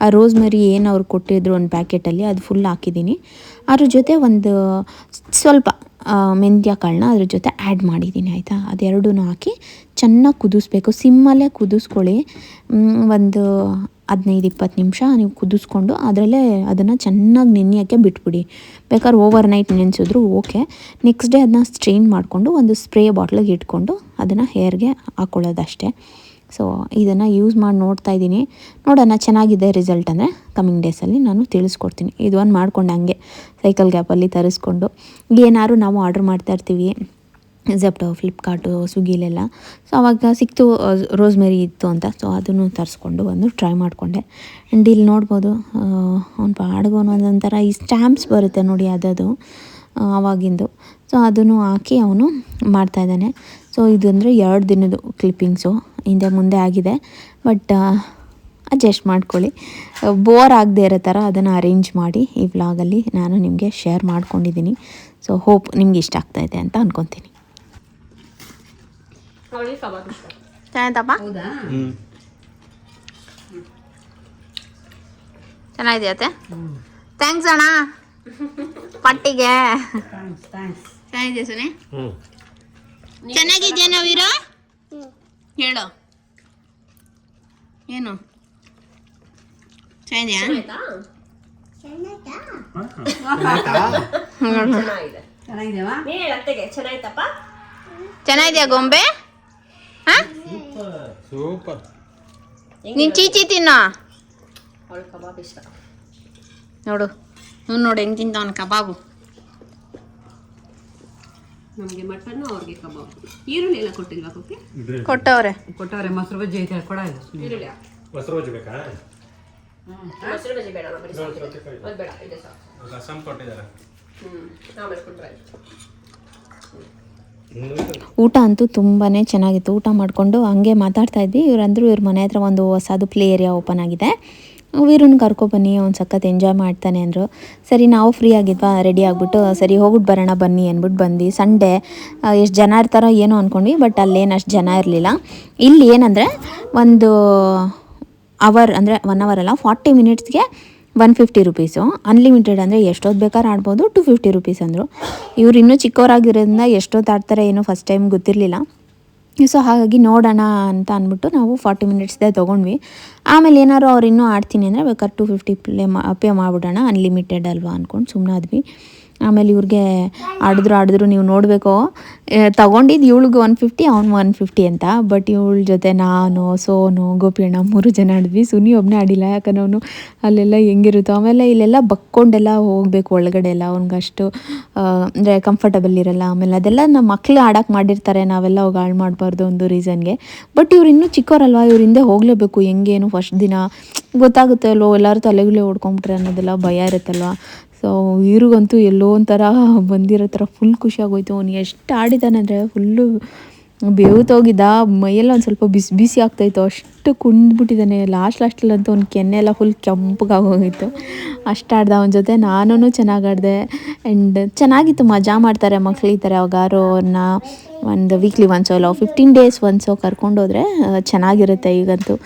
ಆ ರೋಸ್ ಮರಿ ಏನು ಅವ್ರು ಕೊಟ್ಟಿದ್ರು ಒಂದು ಪ್ಯಾಕೆಟಲ್ಲಿ ಅದು ಫುಲ್ ಹಾಕಿದ್ದೀನಿ. ಅದ್ರ ಜೊತೆ ಒಂದು ಸ್ವಲ್ಪ ಮೆಂತ್ಯ ಕಾಳನ್ನ ಅದ್ರ ಜೊತೆ ಆ್ಯಡ್ ಮಾಡಿದ್ದೀನಿ, ಆಯಿತಾ? ಅದೆರಡೂ ಹಾಕಿ ಚೆನ್ನಾಗಿ ಕುದಿಸ್ಬೇಕು. ಸಿಮ್ಮಲ್ಲೇ ಕುದಿಸ್ಕೊಳ್ಳಿ. ಒಂದು ಹದಿನೈದು, ಇಪ್ಪತ್ತು ನಿಮಿಷ ನೀವು ಕುದಿಸ್ಕೊಂಡು ಅದರಲ್ಲೇ ಅದನ್ನು ಚೆನ್ನಾಗಿ ನೆನೆಯೋಕ್ಕೆ ಬಿಟ್ಬಿಡಿ. ಬೇಕಾದ್ರೆ ಓವರ್ ನೈಟ್ ನೆನೆಸಿದ್ರು ಓಕೆ ನೆಕ್ಸ್ಟ್ ಡೇ ಅದನ್ನ ಸ್ಟ್ರೈನ್ ಮಾಡಿಕೊಂಡು ಒಂದು ಸ್ಪ್ರೇ ಬಾಟ್ಲಿಗೆ ಇಟ್ಕೊಂಡು ಅದನ್ನು ಹೇರ್ಗೆ ಹಾಕ್ಕೊಳ್ಳೋದಷ್ಟೇ ಸೊ ಇದನ್ನು ಯೂಸ್ ಮಾಡಿ ನೋಡ್ತಾ ಇದ್ದೀನಿ. ನೋಡೋಣ ಚೆನ್ನಾಗಿದೆ ರಿಸಲ್ಟ್ ಅಂದರೆ ಕಮ್ಮಿಂಗ್ ಡೇಸಲ್ಲಿ ನಾನು ತಿಳಿಸ್ಕೊಡ್ತೀನಿ. ಇದು ಒಂದು ಮಾಡ್ಕೊಂಡು ಹಂಗೆ ಸೈಕಲ್ ಗ್ಯಾಪಲ್ಲಿ ತರಿಸ್ಕೊಂಡು. ಏನಾದ್ರು ನಾವು ಆರ್ಡ್ರ್ ಮಾಡ್ತಾ ಇರ್ತೀವಿ. ಜೆಪ್ಟೋ ಫ್ಲಿಪ್ಕಾರ್ಟು ಸ್ವಿಗ್ಗಿಲೆಲ್ಲ ಸೊ ಅವಾಗ ಸಿಕ್ತು ರೋಸ್ಮೆರಿ ಇತ್ತು ಅಂತ. ಸೊ ಅದನ್ನು ತರಿಸ್ಕೊಂಡು ಬಂದು ಟ್ರೈ ಮಾಡಿಕೊಂಡೆ. ಆ್ಯಂಡ್ ಇಲ್ಲಿ ನೋಡ್ಬೋದು ಅವ್ನು ಪಾಡ್ಗೋನು ಒಂದೊಂಥರ ಈ ಸ್ಟ್ಯಾಂಪ್ಸ್ ಬರುತ್ತೆ ನೋಡಿ ಅದದು ಆವಾಗಿಂದು ಸೊ ಅದನ್ನು ಹಾಕಿ ಅವನು ಮಾಡ್ತಾಯಿದ್ದಾನೆ ಸೊ ಇದು ಅಂದರೆ ಎರಡು ದಿನದ್ದು ಕ್ಲಿಪ್ಪಿಂಗ್ಸು ಹಿಂದೆ ಮುಂದೆ ಆಗಿದೆ. ಬಟ್ ಅಡ್ಜಸ್ಟ್ ಮಾಡ್ಕೊಳ್ಳಿ. ಬೋರ್ ಆಗದೆ ಇರೋ ಥರ ಅದನ್ನು ಅರೇಂಜ್ ಮಾಡಿ ಈ ವ್ಲಾಗಲ್ಲಿ ನಾನು ನಿಮಗೆ ಶೇರ್ ಮಾಡ್ಕೊಂಡಿದ್ದೀನಿ. ಸೊ ಹೋಪ್ ನಿಮ್ಗೆ ಇಷ್ಟ ಆಗ್ತಾಯಿದೆ ಅಂತ ಆಗ್ತಾ ಅಂತ ಅನ್ಕೊತೀನಿ ಚೆನ್ನಾಯ್ತಪ್ಪ ಹೌದಾ? ಚೆನ್ನಾಗಿದೆಯತ್ತೆ ಥ್ಯಾಂಕ್ಸ್ ಅಣ್ಣ. ಪಟ್ಟಿಗೆ. ಥ್ಯಾಂಕ್ಸ್ ಥ್ಯಾಂಕ್ಸ್ ಚೆನ್ನಾಗಿದೆ ಸುನಿ? ಹ್ಮ್. ಚೆನ್ನಾಗಿದ್ಯಾ ನಾವಿರೋ ಹೇಳು. ಏನು? ಚೆನ್ನಾಗಿದ್ಯಾ? ಚೆನ್ನಾಗಿದೆಯಾ ಗೊಂಬೆ? ಸೂಪರ್. ನೀನು ಚೀಚಿ ತಿನ್ನ? ಅವಳು ಕಬಾಬ್ ಇಷ್ಟ. ನೋಡು ಹ್ಞೂ ನೋಡು ಹೆಂಗೆ ತಿಂತಾವನು ಕಬಾಬು. ನಮಗೆ ಮಟನ್ ಅವ್ರಿಗೆ ಕಬಾಬ್. ಈರುಳ್ಳಿ ಎಲ್ಲ ಕೊಟ್ಟಿಲ್ವಾ ಕೊಕ್ಕೆ? ಕೊಟ್ಟವ್ರೆ. ಕೊಟ್ಟವ್ರೆ ಮೊಸರು ಬಜ್ಜಿ ಐತೆ ಕೊಡ ಇದು. ಈರುಳ್ಳಿ ಮೊಸರು ಬಜ್ಜಿ ಬೇಕಾ? ಮೊಸರು ಬಜ್ಜಿ ಬೇಡ ಬರೀ ಸಾಕು ಬೇಡ ಇದೆ ಸಾಕು ರಸಂ ಕೊಟ್ಟಿದ್ದಾರೆ. ಹ್ಞೂ ಆಮೇಲೆ ಕೊಟ್ಟರೆ ಊಟ ಅಂತೂ ತುಂಬಾ ಚೆನ್ನಾಗಿತ್ತು. ಊಟ ಮಾಡಿಕೊಂಡು ಹಂಗೆ ಮಾತಾಡ್ತಾ ಇದ್ವಿ. ಇವರಂದ್ರು ಇವ್ರ ಮನೆ ಹತ್ರ ಒಂದು ಹೊಸದು ಪ್ಲೇ ಏರಿಯಾ ಓಪನ್ ಆಗಿದೆ. ಇವ್ರನ್ನ ಕರ್ಕೊಬನ್ನಿ ಅವ್ನು ಸಖತ್ ಎಂಜಾಯ್ ಮಾಡ್ತಾನೆ ಅಂದರು. ಸರಿ, ನಾವು ಫ್ರೀ ಆಗಿದ್ವಾ, ರೆಡಿ ಆಗಿಬಿಟ್ಟು ಸರಿ ಹೋಗ್ಬಿಟ್ಟು ಬರೋಣ ಬನ್ನಿ ಅಂದ್ಬಿಟ್ಟು ಬಂದ್ವಿ. ಸಂಡೇ ಎಷ್ಟು ಜನ ಇರ್ತಾರೋ ಏನೋ ಅಂದ್ಕೊಂಡ್ವಿ ಬಟ್ ಅಲ್ಲೇನು ಅಷ್ಟು ಜನ ಇರಲಿಲ್ಲ. ಇಲ್ಲಿ ಏನಂದರೆ, ಒಂದು ಅವರ್ ಅಂದರೆ ಒನ್ ಅವರ್ ಅಲ್ಲ ಫಾರ್ಟಿ ಮಿನಿಟ್ಸ್ಗೆ ಒನ್ ಫಿಫ್ಟಿ ರುಪೀಸು ಅನ್ಲಿಮಿಟೆಡ್ ಅಂದರೆ ಎಷ್ಟೊತ್ತು ಬೇಕಾದ್ರೆ ಆಡ್ಬೋದು ಟು ಫಿಫ್ಟಿ ರುಪೀಸ್ ಅಂದರು. ಇವ್ರು ಇನ್ನೂ ಚಿಕ್ಕವರಾಗಿರೋದ್ರಿಂದ ಎಷ್ಟೊತ್ತು ಆಡ್ತಾರೆ ಏನೋ ಫಸ್ಟ್ ಟೈಮ್ ಗೊತ್ತಿರಲಿಲ್ಲ. ಸೊ ಹಾಗಾಗಿ ನೋಡೋಣ ಅಂತ ಅಂದ್ಬಿಟ್ಟು ನಾವು ಫಾರ್ಟಿ ಮಿನಿಟ್ಸ್ದೇ ತೊಗೊಂಡ್ವಿ. ಆಮೇಲೆ ಏನಾದ್ರು ಅವ್ರು ಇನ್ನೂ ಆಡ್ತೀನಿ ಅಂದರೆ ಬೇಕಾದ್ರೆ ಟು ಫಿಫ್ಟಿ ಪ್ಲೇ ಮಾ ಪೇ ಮಾಡಿಬಿಡೋಣ ಅನ್ಲಿಮಿಟೆಡ್ ಅಲ್ವಾ ಅಂದ್ಕೊಂಡು ಸುಮ್ಮನಾದ್ವಿ ಆಮೇಲೆ ಇವ್ರಿಗೆ ಆಡಿದ್ರು ಆಡಿದ್ರು ನೀವು ನೋಡಬೇಕು. ತಗೊಂಡಿದ್ದು ಇವಳಿಗೆ ಒನ್ ಫಿಫ್ಟಿ ಅವ್ನು ಒನ್ ಫಿಫ್ಟಿ ಅಂತ. ಬಟ್ ಇವಳ ಜೊತೆ ನಾನು, ಸೋನು, ಗೋಪಿಯಣ್ಣ ಮೂರು ಜನ ಆಡಿದ್ವಿ. ಸುನಿ ಒಬ್ಬನೇ ಆಡಿಲ್ಲ, ಯಾಕಂದ್ರೆ ಅವನು ಅಲ್ಲೆಲ್ಲ ಹೆಂಗಿರುತ್ತೋ. ಆಮೇಲೆ ಇಲ್ಲೆಲ್ಲ ಬಕ್ಕೊಂಡೆಲ್ಲ ಹೋಗಬೇಕು ಒಳಗಡೆ ಎಲ್ಲ. ಅವ್ನಿಗಷ್ಟು ಅಂದರೆ ಕಂಫರ್ಟಬಲ್ ಇರಲ್ಲ. ಆಮೇಲೆ ಅದೆಲ್ಲ ನಮ್ಮ ಮಕ್ಳು ಆಡೋಕೆ ಮಾಡಿರ್ತಾರೆ. ನಾವೆಲ್ಲ ಹೋಗಿ ಹಾಳು ಮಾಡಬಾರ್ದು ಒಂದು ರೀಸನ್ಗೆ ಬಟ್ ಇವ್ರು ಇನ್ನೂ ಚಿಕ್ಕವರಲ್ವಾ ಇವ್ರ ಹಿಂದೆ ಹೋಗಲೇಬೇಕು. ಹೆಂಗೇನು ಫಸ್ಟ್ ದಿನ? ಗೊತ್ತಾಗುತ್ತೆ ಅಲ್ವೋ ಎಲ್ಲರೂ ತಲೆಗಳೇ ಹೊಡ್ಕೊಂಬಿಟ್ರೆ ಅನ್ನೋದೆಲ್ಲ ಭಯ ಇರುತ್ತಲ್ವ? ಸೊ ಇವ್ರಿಗಂತೂ ಎಲ್ಲೋ ಒಂಥರ ಬಂದಿರೋ ಥರ ಫುಲ್ ಖುಷಿಯಾಗೋಯ್ತು. ಅವ್ನು ಎಷ್ಟು ಆಡಿದ್ದಾನೆ ಅಂದರೆ ಫುಲ್ಲು ಬೇವುತೋಗಿದ್ದ, ಮೈಯೆಲ್ಲ ಒಂದು ಸ್ವಲ್ಪ ಬಿಸಿ ಬಿಸಿ ಆಗ್ತಾಯಿತ್ತು. ಅಷ್ಟು ಕುಂದ್ಬಿಟ್ಟಿದ್ದಾನೆ ಲಾಸ್ಟ್ ಲಾಸ್ಟಲ್ಲಂತೂ ಅವ್ನ ಕೆನ್ನೆ ಎಲ್ಲ ಫುಲ್ ಕೆಂಪಗಾಗೋಗಿತ್ತು ಅಷ್ಟು ಆಡ್ದ ಅವನ ಜೊತೆ. ನಾನೂ ಚೆನ್ನಾಗಿ ಆಡಿದೆ. ಆ್ಯಂಡ್ ಚೆನ್ನಾಗಿತ್ತು. ಮಜಾ ಮಾಡ್ತಾರೆ ಮಕ್ಳು ಈ ಥರ. ಯಾವಾಗಾರು ಅವ್ರನ್ನ ಒಂದು ವೀಕ್ಲಿ ಒನ್ಸೋ ಇಲ್ಲ ಫಿಫ್ಟೀನ್ ಡೇಸ್ ಒನ್ಸೋ ಕರ್ಕೊಂಡೋದ್ರೆ, ಚೆನ್ನಾಗಿರುತ್ತೆ ಈಗಂತೂ.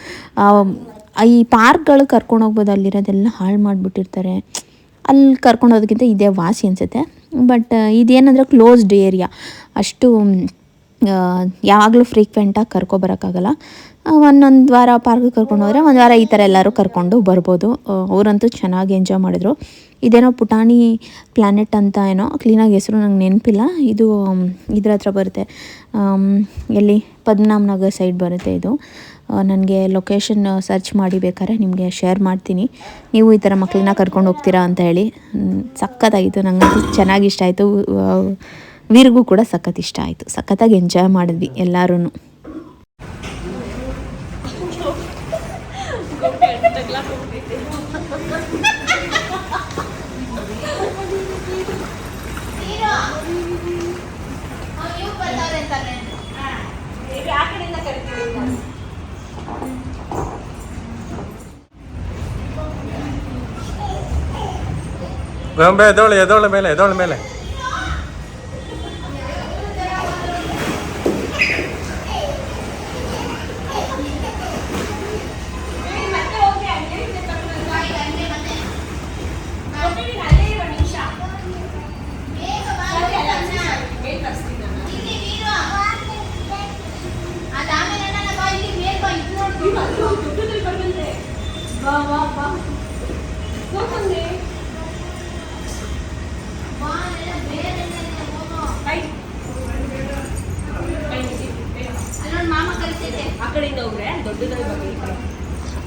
ಈ ಪಾರ್ಕ್ಗಳು ಕರ್ಕೊಂಡು ಹೋಗ್ಬೋದು ಅಲ್ಲಿರೋದೆಲ್ಲ ಹಾಳು ಮಾಡಿಬಿಟ್ಟಿರ್ತಾರೆ. ಅಲ್ಲಿ ಕರ್ಕೊಂಡು ಹೋದಕ್ಕಿಂತ ಇದೇ ವಾಸಿ ಅನಿಸುತ್ತೆ. ಬಟ್ ಇದೇನಂದರೆ ಕ್ಲೋಸ್ಡ್ ಏರಿಯಾ ಅಷ್ಟು ಯಾವಾಗಲೂ ಫ್ರೀಕ್ವೆಂಟಾಗಿ ಕರ್ಕೊಬರೋಕ್ಕಾಗಲ್ಲ ಒಂದೊಂದು ವಾರ ಪಾರ್ಕಿಗೆ ಕರ್ಕೊಂಡು ಹೋದರೆ ಒಂದು ವಾರ ಈ ಥರ ಎಲ್ಲರೂ ಕರ್ಕೊಂಡು ಬರ್ಬೋದು. ಅವರಂತೂ ಚೆನ್ನಾಗಿ ಎಂಜಾಯ್ ಮಾಡಿದ್ರು. ಇದೇನೋ ಪುಟಾಣಿ ಪ್ಲ್ಯಾನೆಟ್ ಅಂತ ಏನೋ ಕ್ಲೀನಾಗಿ ಹೆಸರು ನಂಗೆ ನೆನಪಿಲ್ಲ. ಇದು ಇದ್ರ ಹತ್ರ ಬರುತ್ತೆ. ಎಲ್ಲಿ ಪದ್ಮನಾಭ ನಗರ್ ಸೈಡ್ ಬರುತ್ತೆ ಇದು. ನನಗೆ ಲೊಕೇಶನ್ ಸರ್ಚ್ ಮಾಡಿ ಬೇಕಾದ್ರೆ ನಿಮಗೆ ಶೇರ್ ಮಾಡ್ತೀನಿ. ನೀವು ಈ ಥರ ಮಕ್ಕಳನ್ನ ಕರ್ಕೊಂಡು ಹೋಗ್ತೀರಾ ಅಂತ ಹೇಳಿ. ಸಖತ್ತಾಗಿತ್ತು. ನನಗೆ ಚೆನ್ನಾಗಿ ಇಷ್ಟ ಆಯಿತು. ವೀರಿಗೂ ಕೂಡ ಸಖತ್ ಇಷ್ಟ ಆಯಿತು. ಸಖತ್ತಾಗಿ ಎಂಜಾಯ್ ಮಾಡಿದ್ವಿ ಎಲ್ಲರೂ ಗೊಂಬೆ ಎದೋಳು ಎದೋಳ ಮೇಲೆ ಎದೋಳ ಮೇಲೆ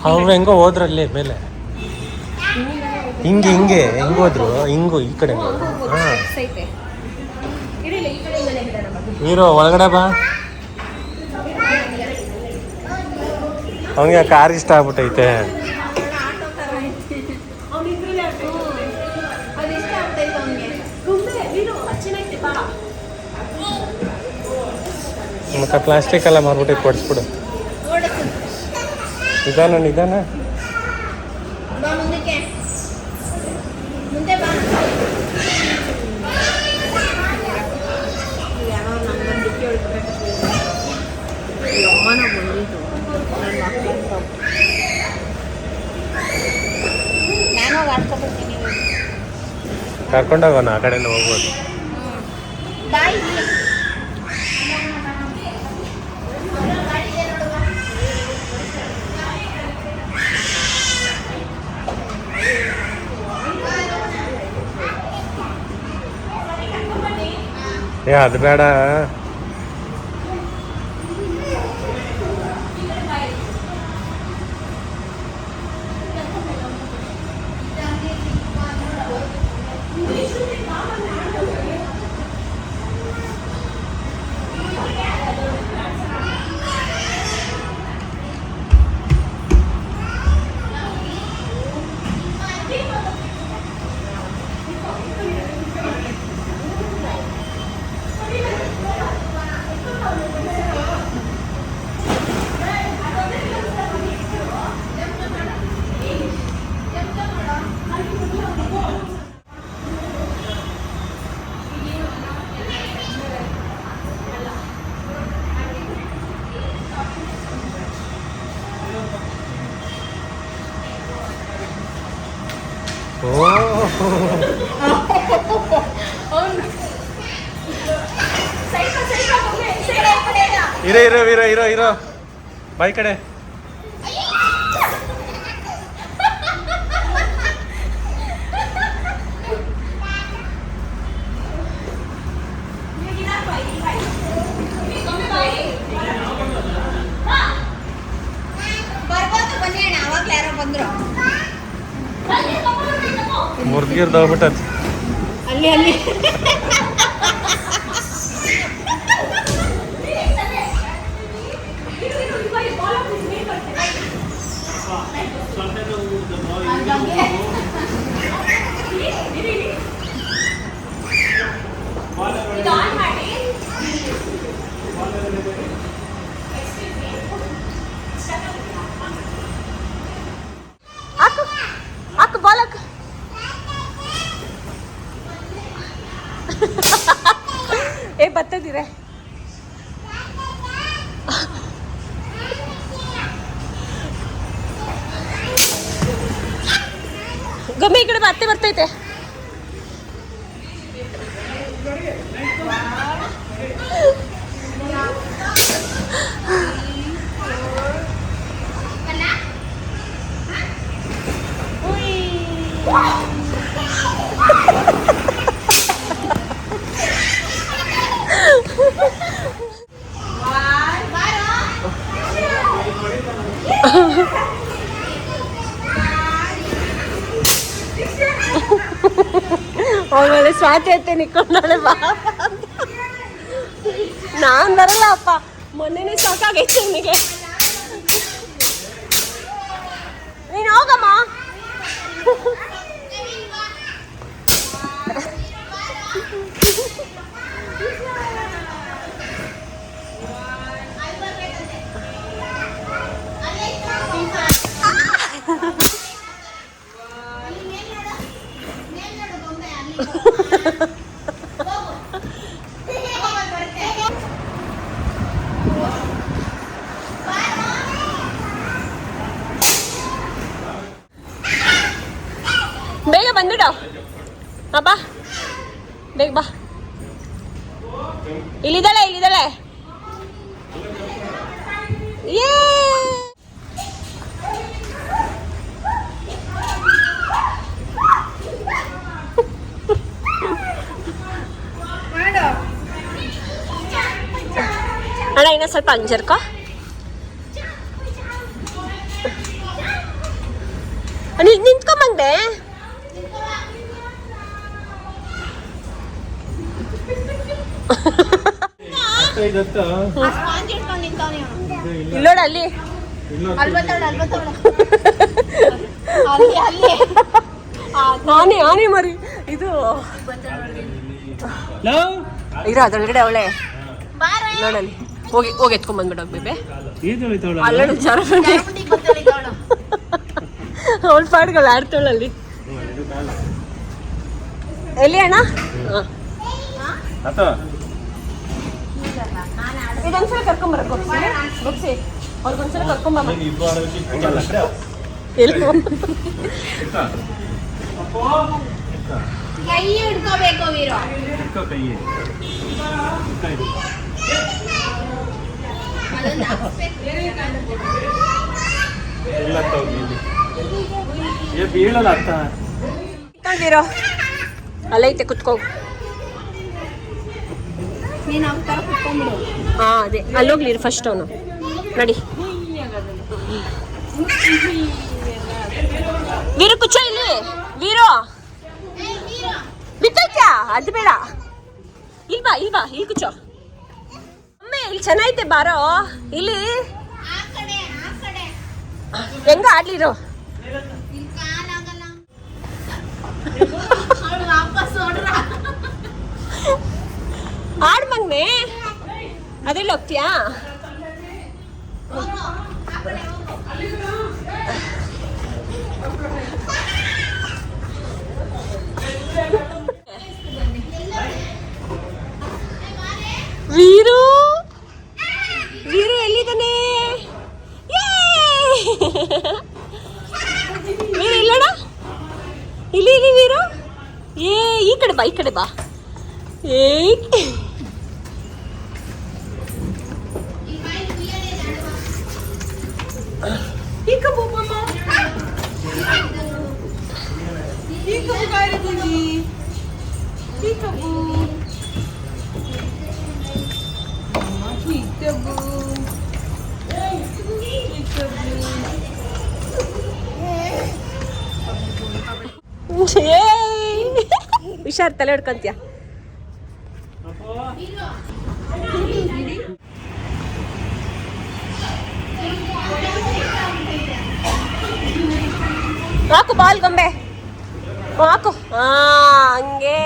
ಅವ್ರು ಹೆಂಗೋ ಹೋದ್ರಲ್ಲಿ ಮೇಲೆ ಹಿಂಗೆ ಹಿಂಗೆ ಹೆಂಗೋದ್ರು ಹಿಂಗು ಈ ಕಡೆ. ಹೀರೋ ಒಳಗಡೆ ಬಾ. ಅವನಿಗೆ ಕಾರ್ ಇಷ್ಟ ಆಗ್ಬಿಟ್ಟೈತೆ. ಮತ್ತೆ ಪ್ಲಾಸ್ಟಿಕ್ ಎಲ್ಲ ಮಾರ್ಬಿಟ್ಟು ಕೊಡಿಸ್ಬಿಡು. ನಿಧಾನ ನಿಧಾನ. ಕರ್ಕೊಂಡೋಗೋಣ ಆ ಕಡೆಯಿಂದ ಹೋಗ್ಬೋದು. ಬಾಯ್ ಏ ಅದು ಬಾಯ್ ಕಡೆ ಬರ್ಬೋದು ಬನ್ನಿ ಅಣ್ಣ ಅವಾಗ್ಲೇ ಯಾರೋ ಬಂದ್ರು ಮುರ್ಗಿರ್ದೋಗ್ಬಿಟ್ಟದ್ ಅಲ್ಲಿ ಅಲ್ಲಿ ಹಾಕು ಹಾಕು ಬಾಲ್ ಹಾಕು ಏ ಬರ್ತದಿರೆ ಗಮ್ಮಿ ಈ ಕಡೆ ಬಾ, ಬರ್ತೈತೆ ಅವಳೆ ಸ್ವಾತಿ ಅತ್ತೆ ನಿಕ್ಕೊಂಡಾಳೆ ಬಾ ಅಂತ. ನಾನ್ ಬರಲ್ಲ ಅಪ್ಪ ಮೊನ್ನೆನೆ ಸಾಕಾಗೈತೆ ನನಗೆ ನೀನು ಹೋಗಮ್ಮ ಬೇಗ ಬಂದ್ಬಿಡು ಹಾ ಬಾ ಬೇಗ ಬಾ ಇಲ್ಲಿದ್ದಾಳೆ ಇಲ್ಲಿದ್ದಾಳೆ ಏ ಅಣ್ಣ ಇನ್ನೂ ಸ್ವಲ್ಪ ಅಂಜರ್ಕೋ ನೀನು ನಿಂತ್ಕೊಂಬಂದೆ ಇಲ್ಲೋಡ ಅಲ್ಲಿ. ಆನೆ ಆನೆ ಮರಿ. ಇದು. ಇರೋ ಅದ್ರೊಳಗಡೆ ಅವಳೆ. ನೋಡಲ್ಲಿ ಹೋಗಿ ಹೋಗಿ ಎತ್ಕೊಂಡ್ ಬಂದ್ಬಿಡ ಬೇಬೆ. ಅಲ್ಲಡು ಜಾರ ಅವಳ ಪಾಡ್ಗಳು ಆಡ್ತಾಳಲ್ಲಿ ಎಲ್ಲಿ ಅಣ್ಣ? ಹ. ಇದೊಂದ್ಸಲ ಕರ್ಕೊಂಬರ ಬುಕ್ಸಿ ಅವ್ರಿಗೊಂದ್ಸಲ ಕರ್ಕೊಂಬಮ್ಮ ಕೈ ಹಿಡ್ಕೋಬೇಕು ವೀರು. ಬೀಳಲ್ಲ ಅಲ್ಲೈತೆ ಕುತ್ಕೋ. ಹಾ ಅದೇ. ಅಲ್ಲೋಗ್ಲಿ ಫಸ್ಟ್ ಅವನು. ನಡಿ. ವೀರ ಕುಚ್ಚ ಇಲ್ಲಿ. ವೀರು. ಬಿತ್ತೈತ್ಯಾ ಅದು ಬೇಡ. ಇಲ್ವಾ ಇಲ್ವಾ ಇಲ್ಲಿ ಕುಚ್ಚೋ. ಅಮ್ಮೆ ಇಲ್ಲಿ ಚೆನ್ನಾಗೈತೆ ಬಾರೋ. ಇಲ್ಲಿ. ಹೆಂಗ ಆಡ್ಲಿರೋ ಇಲ್ಲಿ ಕಾಲಾಗಲ್ಲ ಅವ್ಳು ವಾಪಸ್ ಹೊಡ್ರ ಆಡ್ ಮಗ್ನೆ. ಅದೆಲ್ಲ ಹೋಗ್ತೀಯಾ? ವೀರು? ವೀರು ಎಲ್ಲಿದ್ದಾನೆ! ವೀರು ಇಲ್ಲಡ ಇಲ್ಲಿ ಇಲ್ಲಿ ವೀರು? ಏ, ಈ ಕಡೆ ಬಾ, ಈ ಕಡೆ ಬಾ. ಏ ಹುಷಾರ್ ತಲೆ ಹಿಡ್ಕೊಂತೀಯ ಹಾಕು ಬಾಲ್ ಗೊಂಬೆ. ಹಾಕು. ಹಾ ಹಂಗೆ.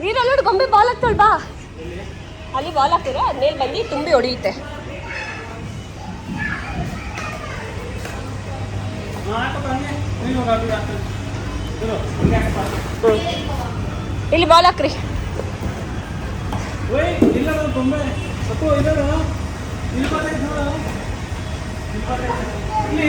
ನೀರಲ್ಲಿ ನೋಡಿ ಗೊಂಬೆ ಬಾಲ್ ಹಾಕ್ತಾಳ ಬಾ. ಅಲ್ಲಿ ಬಾಲ್ ಹಾಕಿದ್ರೆ ಅದ್ಮೇಲೆ ಬಂದು ತುಂಬಿ ಹೊಡೆಯುತ್ತೆ. ಇಲ್ಲಿ ಬಾಲ್ ಹಾಕ್ರಿ. ಈ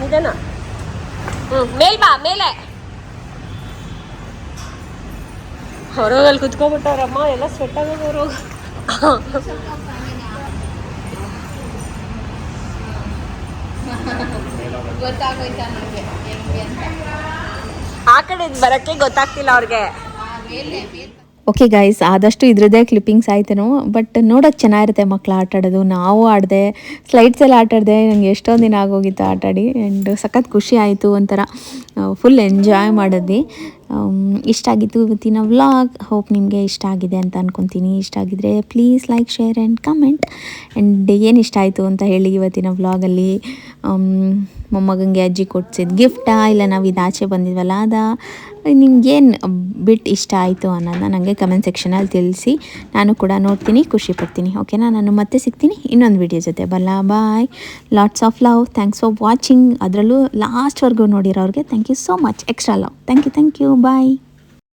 ನಿಧಾನ ಹ್ಞೂ ಮೇಲ್ ಬಾ ಮೇಲೆ. ಹೊರಗಲ್ಲಿ ಕುತ್ಕೊಬಿಟ್ಟವ್ರಮ್ಮ ಎಲ್ಲ ಸ್ವೆಟ್ ಆಗೋರು ಆ ಕಡೆ ಬರಕ್ಕೆ ಗೊತ್ತಾಗ್ತಿಲ್ಲ ಅವ್ರಿಗೆ. ಓಕೆ ಗಾಯ್ಸ್ ಆದಷ್ಟು ಇದ್ರದ್ದೇ ಕ್ಲಿಪ್ಪಿಂಗ್ಸ್ ಆಯ್ತೇನೋ ಬಟ್ ನೋಡೋಕ್ಕೆ ಚೆನ್ನಾಗಿರುತ್ತೆ ಮಕ್ಳು ಆಟ ಆಡೋದು. ನಾವು ಆಡಿದೆ ಸ್ಲೈಡ್ಸ್ ಆಟ ಆಡಿದೆ ನನಗೆ ಎಷ್ಟೊಂದು ದಿನ ಆಗೋಗಿತ್ತು ಆಟ ಆಡಿ. ಆ್ಯಂಡ್ ಸಖತ್ ಖುಷಿ ಆಯಿತು ಒಂಥರ ಫುಲ್ ಎಂಜಾಯ್ ಮಾಡಿದ್ವಿ. ಆಮ್, ಇಷ್ಟ ಆಗಿತ್ತು ಇವತ್ತಿನ ವ್ಲಾಗ್ ಹೋಪ್ ನಿಮಗೆ ಇಷ್ಟ ಆಗಿದೆ ಅಂತ ಅನ್ಕೊತೀನಿ. ಇಷ್ಟ ಆಗಿದ್ರೆ please like share and comment and ಏನು ಇಷ್ಟ ಆಯಿತು ಅಂತ ಹೇಳಿ ಇವತ್ತಿನ ವ್ಲಾಗಲ್ಲಿ ಮೊಮ್ಮಗಂಗೆ ಅಜ್ಜಿ ಕೊಡ್ಸಿದ ಗಿಫ್ಟಾ ಇಲ್ಲ ನಾವು ಇದು ಆಚೆ ಬಂದಿದ್ವಲ್ಲ ಅದ? ನಿಮ್ಗೇನು ಬಿಟ್ ಇಷ್ಟ ಆಯಿತು ಅನ್ನೋದನ್ನ ನನಗೆ ಕಮೆಂಟ್ ಸೆಕ್ಷನಲ್ಲಿ ತಿಳಿಸಿ. ನಾನು ಕೂಡ ನೋಡ್ತೀನಿ, ಖುಷಿ ಪಡ್ತೀನಿ ಓಕೆನಾ ನಾನು ಮತ್ತೆ ಸಿಗ್ತೀನಿ ಇನ್ನೊಂದು ವಿಡಿಯೋ ಜೊತೆ. ಬಲ್ಲ bye lots of love thanks for watching ಅದರಲ್ಲೂ ಲಾಸ್ಟ್ವರೆಗೂ ನೋಡಿರೋರಿಗೆ thank you so much extra love thank you thank you bye